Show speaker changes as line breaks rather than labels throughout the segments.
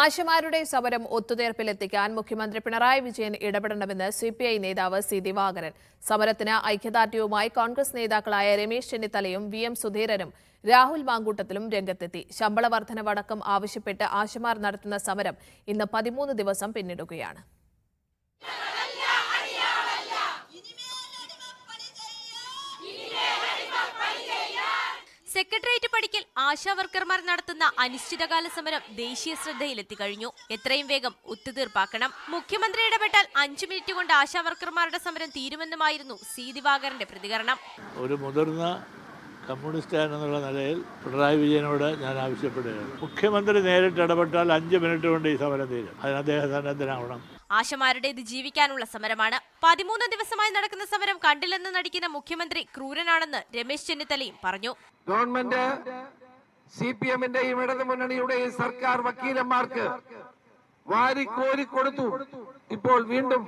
ആശമാരുടെ സമരം ഒത്തുതീർപ്പിലെത്തിക്കാൻ മുഖ്യമന്ത്രി പിണറായി വിജയൻ ഇടപെടണമെന്ന് സി പി ഐ നേതാവ് സി ദിവാകരൻ. സമരത്തിന് ഐക്യദാർഢ്യവുമായി കോൺഗ്രസ് നേതാക്കളായ രമേശ് ചെന്നിത്തലയും വി എം സുധീരനും രാഹുൽ മാങ്കൂട്ടത്തിലും രംഗത്തെത്തി. ശമ്പള വർധനവടക്കം ആവശ്യപ്പെട്ട് ആശമാർ നടത്തുന്ന സമരം ഇന്ന് പതിമൂന്ന് ദിവസം പിന്നിടുകയാണ്.
സെക്രട്ടേറിയറ്റ് പടിക്കൽ ആശാ വർക്കർമാർ നടത്തുന്ന അനിശ്ചിതകാല സമരം ദേശീയ ശ്രദ്ധയിലെത്തി കഴിഞ്ഞു എത്രയും വേഗം ഒത്തുതീർപ്പാക്കണം. മുഖ്യമന്ത്രി ഇടപെട്ടാൽ അഞ്ചു മിനിറ്റ് കൊണ്ട് ആശാ വർക്കർമാരുടെ സമരം തീരുമെന്നുമായിരുന്നു സി ദിവാകരന്റെ പ്രതികരണം.
ഒരു മുതിർന്ന കമ്മ്യൂണിസ്റ്റ് എന്നുള്ള നിലയിൽ പിണറായി വിജയനോട് ഞാൻ ആവശ്യപ്പെടുകയാണ്. മുഖ്യമന്ത്രി നേരിട്ട് ഇടപെട്ടാൽ അഞ്ച് മിനിറ്റ് കൊണ്ട് ഈ സമരം തീരും. അതിന് അദ്ദേഹം സന്നദ്ധനാവണം
ആശമാരുടേത് ജീവിക്കാനുള്ള സമരമാണ്. പതിമൂന്ന് ദിവസമായി നടക്കുന്ന സമരം കണ്ടില്ലെന്ന് നടിക്കുന്ന മുഖ്യമന്ത്രി ക്രൂരനാണെന്ന് രമേശ് ചെന്നിത്തലയും പറഞ്ഞു.
ഗവൺമെന്റ് സി പി എമ്മിന്റെയും ഇടതു മുന്നണിയുടെയും സർക്കാർ വക്കീലന്മാർക്ക് വാരിക്കോരി കൊടുത്തു. ഇപ്പോൾ വീണ്ടും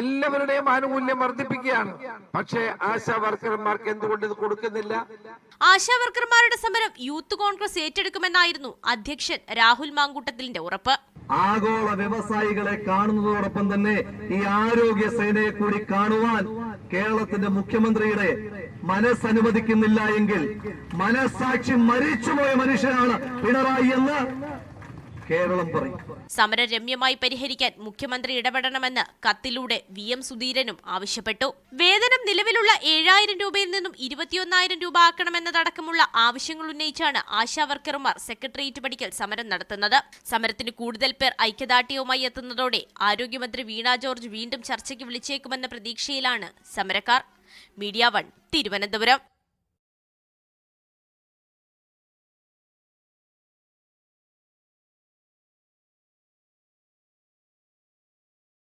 എല്ലാവരുടെയും ആനുകൂല്യം വർദ്ധിപ്പിക്കുകയാണ്. പക്ഷേ ആശാ വർക്കർമാർക്ക് എന്തുകൊണ്ട് ഇത് കൊടുക്കുന്നില്ല?
ആശാ വർക്കർമാരുടെ സമരം യൂത്ത് കോൺഗ്രസ് ഏറ്റെടുക്കുമെന്നായിരുന്നു അധ്യക്ഷൻ രാഹുൽ മാങ്കൂട്ടത്തിലിന്റെ ഉറപ്പ്.
ആഗോള വ്യവസായികളെ കാണുന്നതോടൊപ്പം തന്നെ ഈ ആരോഗ്യ സേനയെ കൂടി കാണുവാൻ കേരളത്തിന്റെ മുഖ്യമന്ത്രിയുടെ മനസ്സനുവദിക്കുന്നില്ല എങ്കിൽ മനസ്സാക്ഷി മരിച്ചുപോയ മനുഷ്യനാണ് പിണറായി എന്ന് കേരളം പറയും.
സമരം രമ്യമായി പരിഹരിക്കാൻ മുഖ്യമന്ത്രി ഇടപെടണമെന്ന് കത്തിലൂടെ വി എം സുധീരനും ആവശ്യപ്പെട്ടു. വേതനം നിലവിലുള്ള ഏഴായിരം രൂപയിൽ നിന്നും ഇരുപത്തിയൊന്നായിരം രൂപ ആക്കണമെന്നതടക്കമുള്ള ആവശ്യങ്ങൾ ഉന്നയിച്ചാണ് ആശാ വർക്കർമാർ സെക്രട്ടേറിയറ്റ് പടിക്കൽ സമരം നടത്തുന്നത്. സമരത്തിന് കൂടുതൽ പേർ ഐക്യദാർഢ്യവുമായി എത്തുന്നതോടെ ആരോഗ്യമന്ത്രി വീണ ജോർജ് വീണ്ടും ചർച്ചയ്ക്ക് വിളിച്ചേക്കുമെന്ന പ്രതീക്ഷയിലാണ് സമരക്കാർ. Media one Thiruvananthapuram.